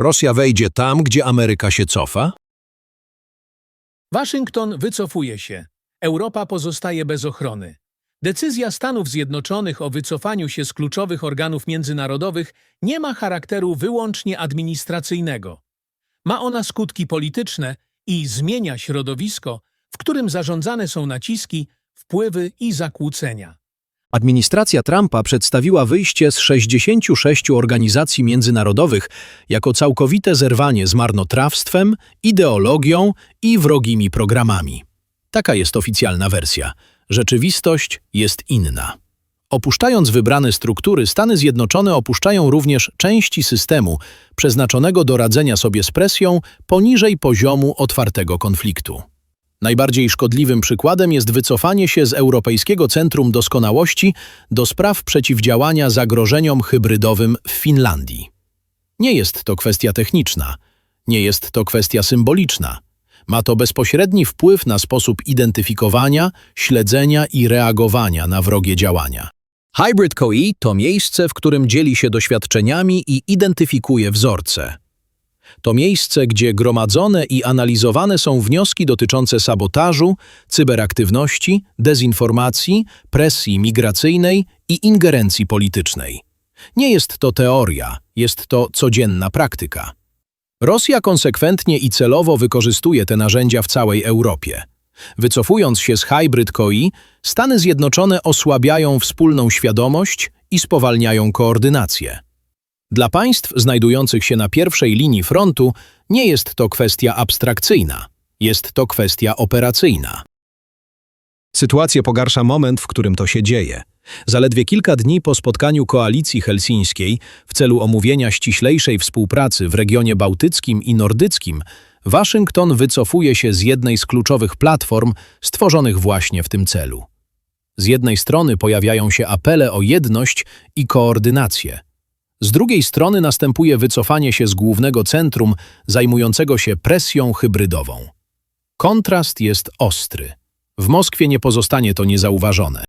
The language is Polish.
Rosja wejdzie tam, gdzie Ameryka się cofa? Waszyngton wycofuje się. Europa pozostaje bez ochrony. Decyzja Stanów Zjednoczonych o wycofaniu się z kluczowych organów międzynarodowych nie ma charakteru wyłącznie administracyjnego. Ma ona skutki polityczne i zmienia środowisko, w którym zarządzane są naciski, wpływy i zakłócenia. Administracja Trumpa przedstawiła wyjście z 66 organizacji międzynarodowych jako całkowite zerwanie z marnotrawstwem, ideologią i wrogimi programami. Taka jest oficjalna wersja. Rzeczywistość jest inna. Opuszczając wybrane struktury, Stany Zjednoczone opuszczają również części systemu przeznaczonego do radzenia sobie z presją poniżej poziomu otwartego konfliktu. Najbardziej szkodliwym przykładem jest wycofanie się z Europejskiego Centrum Doskonałości do spraw przeciwdziałania zagrożeniom hybrydowym w Finlandii. Nie jest to kwestia techniczna, nie jest to kwestia symboliczna. Ma to bezpośredni wpływ na sposób identyfikowania, śledzenia i reagowania na wrogie działania. Hybrid COI to miejsce, w którym dzieli się doświadczeniami i identyfikuje wzorce. To miejsce, gdzie gromadzone i analizowane są wnioski dotyczące sabotażu, cyberaktywności, dezinformacji, presji migracyjnej i ingerencji politycznej. Nie jest to teoria, jest to codzienna praktyka. Rosja konsekwentnie i celowo wykorzystuje te narzędzia w całej Europie. Wycofując się z hybrid COI, Stany Zjednoczone osłabiają wspólną świadomość i spowalniają koordynację. Dla państw znajdujących się na pierwszej linii frontu nie jest to kwestia abstrakcyjna, jest to kwestia operacyjna. Sytuację pogarsza moment, w którym to się dzieje. Zaledwie kilka dni po spotkaniu koalicji helsińskiej w celu omówienia ściślejszej współpracy w regionie bałtyckim i nordyckim, Waszyngton wycofuje się z jednej z kluczowych platform stworzonych właśnie w tym celu. Z jednej strony pojawiają się apele o jedność i koordynację. Z drugiej strony następuje wycofanie się z głównego centrum zajmującego się presją hybrydową. Kontrast jest ostry. W Moskwie nie pozostanie to niezauważone.